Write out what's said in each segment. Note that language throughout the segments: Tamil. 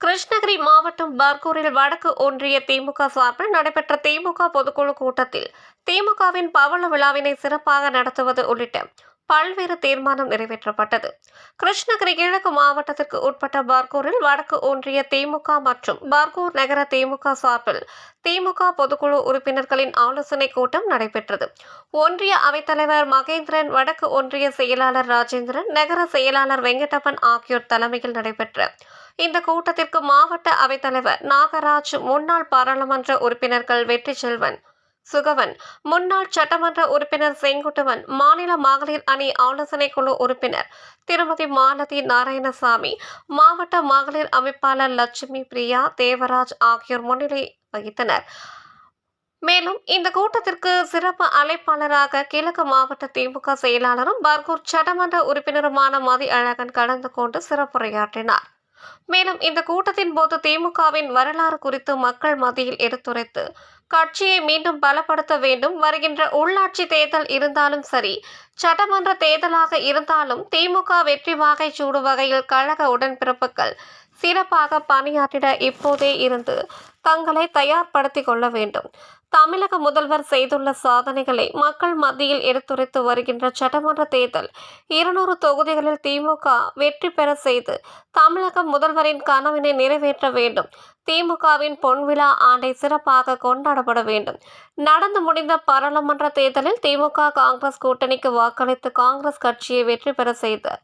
கிருஷ்ணகிரி மாவட்டம் பர்கூரில் வடக்கு ஒன்றிய திமுக சார்பில் நடைபெற்ற திமுக பொதுக்குழு கூட்டத்தில் திமுகவின் பவள விழாவினை சிறப்பாக நடத்துவது உள்ளிட்ட பல்வேறு தீர்மானம் நிறைவேற்றப்பட்டது. கிருஷ்ணகிரி கிழக்கு மாவட்டத்திற்கு உட்பட்ட பார்கூரில் வடக்கு ஒன்றிய திமுக மற்றும் பார்கூர் நகர திமுக சார்பில் திமுக பொதுக்குழு உறுப்பினர்களின் ஆலோசனை கூட்டம் நடைபெற்றது. ஒன்றிய அவைத்தலைவர் மகேந்திரன் வடக்கு ஒன்றிய செயலாளர் ராஜேந்திரன் நகர செயலாளர் வெங்கடப்பன் ஆகியோர் தலைமையில் நடைபெற்ற இந்த கூட்டத்திற்கு மாவட்ட அவைத்தலைவர் நாகராஜ் முன்னாள் பாராளுமன்ற உறுப்பினர்கள் வெற்றி செல்வன் சுகவன். முன்னாள் சட்டமன்ற உறுப்பினர் செங்குட்டுவன் மாநில மகளிர் அணி ஆலோசனை குழு உறுப்பினர் திருமதி மாலதி நாராயணசாமி மாவட்ட மகளிர் அமைப்பாளர் லட்சுமி பிரியா தேவராஜ் ஆகியோர் முன்னிலை வகித்தனர். மேலும் இந்த கூட்டத்திற்கு சிறப்பு அழைப்பாளராக கிழக்கு மாவட்ட திமுக செயலாளரும் பர்கூர் சட்டமன்ற உறுப்பினருமான மதி அழகன் கலந்து கொண்டு சிறப்புரையாற்றினார். மேலும் இந்த கூட்டத்தின் போது திமுகவின் வரலாறு குறித்து மக்கள் மத்தியில் எடுத்துரைத்து கட்சியை மீண்டும் பலப்படுத்த வேண்டும் வருகின்ற உள்ளாட்சி தேர்தல் இருந்தாலும் சரி சட்டமன்ற தேர்தலாக இருந்தாலும் திமுக வெற்றி வாகை சூடும் வகையில் கழக உடன்பிறப்புகள் சிறப்பாக பணியாற்றிட இப்போதே இருந்து தங்களை தயார்படுத்திக் கொள்ள வேண்டும். தமிழக முதல்வர் செய்துள்ள சாதனைகளை மக்கள் மத்தியில் எடுத்துரைத்து வருகின்ற சட்டமன்ற தேர்தல் இருநூறு தொகுதிகளில் திமுக வெற்றி பெற செய்து தமிழக முதல்வரின் கனவினை நிறைவேற்ற வேண்டும். திமுகவின் பொன்விழா ஆண்டை சிறப்பாக கொண்டாடப்பட வேண்டும். நடந்து முடிந்த பாராளுமன்ற தேர்தலில் திமுக காங்கிரஸ் கூட்டணிக்கு வாக்களித்து காங்கிரஸ் கட்சியை வெற்றி பெற செய்து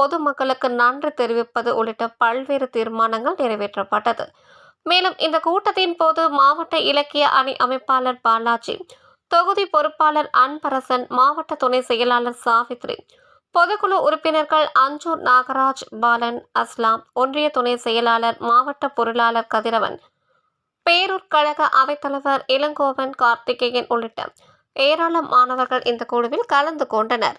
பொதுமக்களுக்கு நன்றி தெரிவிப்பது உள்ளிட்ட பல்வேறு தீர்மானங்கள் நிறைவேற்றப்பட்டது. மேலும் இந்த கூட்டத்தின் போது மாவட்ட இலக்கிய அணி அமைப்பாளர் பாலாஜி தொகுதி பொறுப்பாளர் அன்பரசன் மாவட்ட துணை செயலாளர் சாவித்ரி பொதுக்குழு உறுப்பினர்கள் அஞ்சூர் நாகராஜ் பாலன் அஸ்லாம் ஒன்றிய துணை செயலாளர் மாவட்ட பொருளாளர் கதிரவன் பேரூர் கழக அவைத்தலைவர் இளங்கோவன் கார்த்திகேயன் உள்ளிட்ட ஏராளமானவர்கள் இந்த குழுவில் கலந்து கொண்டனர்.